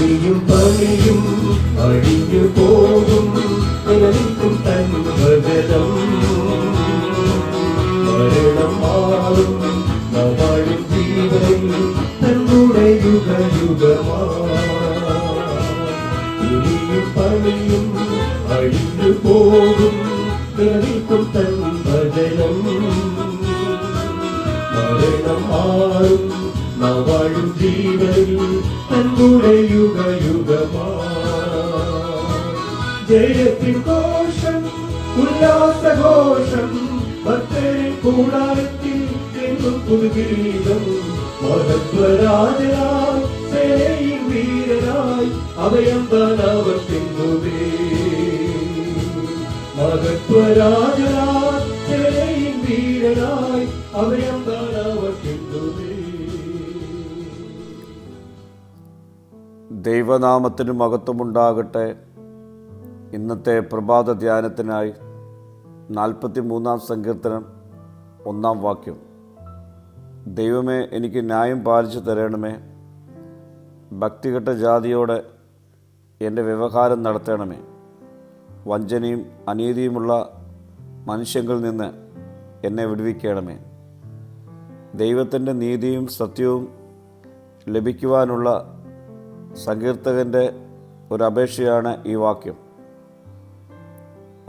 அக்னியும் பனியும் அழிந்து போகும். எனக்கும் தன்மகதம் மரணம் மாறும் நவாழும் ஜீவனை தன்னுடைய யுக யுகமா. இனியும் பனியும் அழிந்து போகும். எனக்கும் தன் மரணம் மாறும் മാറും നവാഴും ജീവനിൽ തന്നുടെ യുഗ യുഗമാ ജയത്തിൻ ഘോഷം ഉല്ലാസഘോഷം ഭക്തരിൻ കൂടാരത്തിൽ എന്നും പുതുഗീതം മഹത്വരാജനാം സേനയിൽ വീരനായി അഭയം മഹത്വരാജനാം സേനയിൽ വീരനായി അഭയം ദൈവനാമത്തിന് മഹത്വമുണ്ടാകട്ടെ. ഇന്നത്തെ പ്രഭാത ധ്യാനത്തിനായി നാൽപ്പത്തി മൂന്നാം സങ്കീർത്തനം ഒന്നാം വാക്യം. ദൈവമേ എനിക്ക് ന്യായം പാലിച്ചു തരണമേ. ഭക്തികെട്ട ജാതിയോടെ എന്റെ വ്യവഹാരം നടത്തണമേ. വഞ്ചനയും അനീതിയുമുള്ള മനുഷ്യങ്ങളിൽ നിന്ന് എന്നെ വിടുവിക്കണമേ. ദൈവത്തിന്റെ നീതിയും സത്യവും ലഭിക്കുവാനുള്ള സങ്കീർത്തകന്റെ ഒരു അപേക്ഷയാണ് ഈ വാക്യം.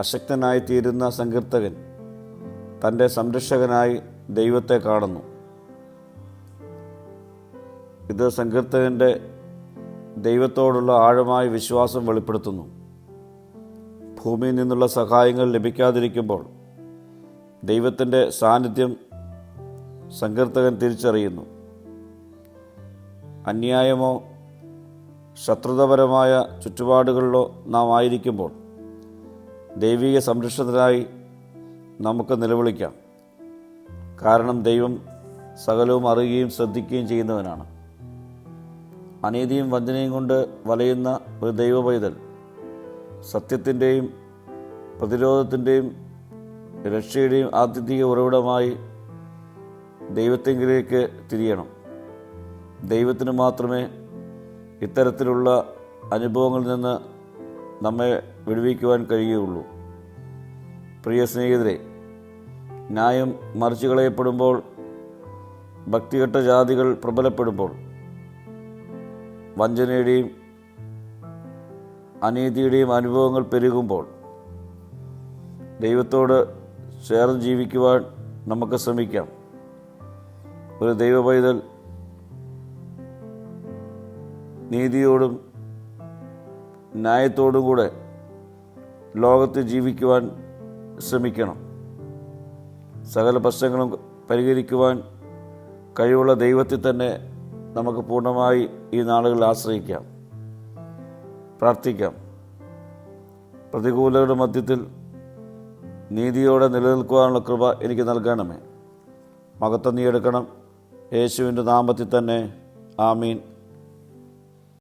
അശക്തനായി അശക്തനായിത്തീരുന്ന സങ്കീർത്തകൻ തന്റെ സംരക്ഷകനായി ദൈവത്തെ കാണുന്നു. ഇത് സങ്കീർത്തകന്റെ ദൈവത്തോടുള്ള ആഴമായ വിശ്വാസം വെളിപ്പെടുത്തുന്നു. ഭൂമിയിൽ നിന്നുള്ള സഹായങ്ങൾ ലഭിക്കാതിരിക്കുമ്പോൾ ദൈവത്തിന്റെ സാന്നിധ്യം സങ്കീർത്തകൻ തിരിച്ചറിയുന്നു. അന്യായമോ ശത്രുതപരമായ ചുറ്റുപാടുകളിലോ നാം ആയിരിക്കുമ്പോൾ ദൈവിക സംരക്ഷണത്തിനായി നമുക്ക് നിലവിളിക്കാം. കാരണം ദൈവം സകലവും അറിയുകയും ശ്രദ്ധിക്കുകയും ചെയ്യുന്നവനാണ്. അനീതിയും വഞ്ചനയും കൊണ്ട് വലയുന്ന ഒരു ദൈവ പൈതൽ സത്യത്തിന്റെയും പ്രതിരോധത്തിന്റെയും രക്ഷയുടെയും ആത്യന്തിക ഉറവിടമായി ദൈവത്തെങ്കിലേക്ക് തിരിയണം. ദൈവത്തിന് മാത്രമേ ഇത്തരത്തിലുള്ള അനുഭവങ്ങളിൽ നിന്ന് നമ്മെ വിടുവിക്കുവാൻ കഴിയുകയുള്ളൂ. പ്രിയ സ്നേഹിതരെ ന്യായം മറിച്ചു കളയപ്പെടുമ്പോൾ ഭക്തികെട്ട ജാതികൾ പ്രബലപ്പെടുമ്പോൾ വഞ്ചനയുടെയും അനീതിയുടെയും അനുഭവങ്ങൾ പെരുകുമ്പോൾ ദൈവത്തോട് ചേർന്ന് ജീവിക്കുവാൻ നമുക്ക് ശ്രമിക്കാം. ഒരു ദൈവ പൈതൽ നീതിയോടും ന്യായത്തോടും കൂടെ ലോകത്ത് ജീവിക്കുവാൻ ശ്രമിക്കണം. സകല പ്രശ്നങ്ങളും പരിഹരിക്കുവാൻ കഴിവുള്ള ദൈവത്തിൽ തന്നെ നമുക്ക് പൂർണമായി ഈ നാളുകളിൽ ആശ്രയിക്കാം. പ്രാർത്ഥിക്കാം. പ്രതികൂലയുടെ മധ്യത്തിൽ നീതിയോടെ നിലനിൽക്കുവാനുള്ള കൃപ എനിക്ക് നൽകണമേ. മകത്വം നീ എടുക്കണം. യേശുവിന്റെ നാമത്തിൽ തന്നെ. ആമീൻ.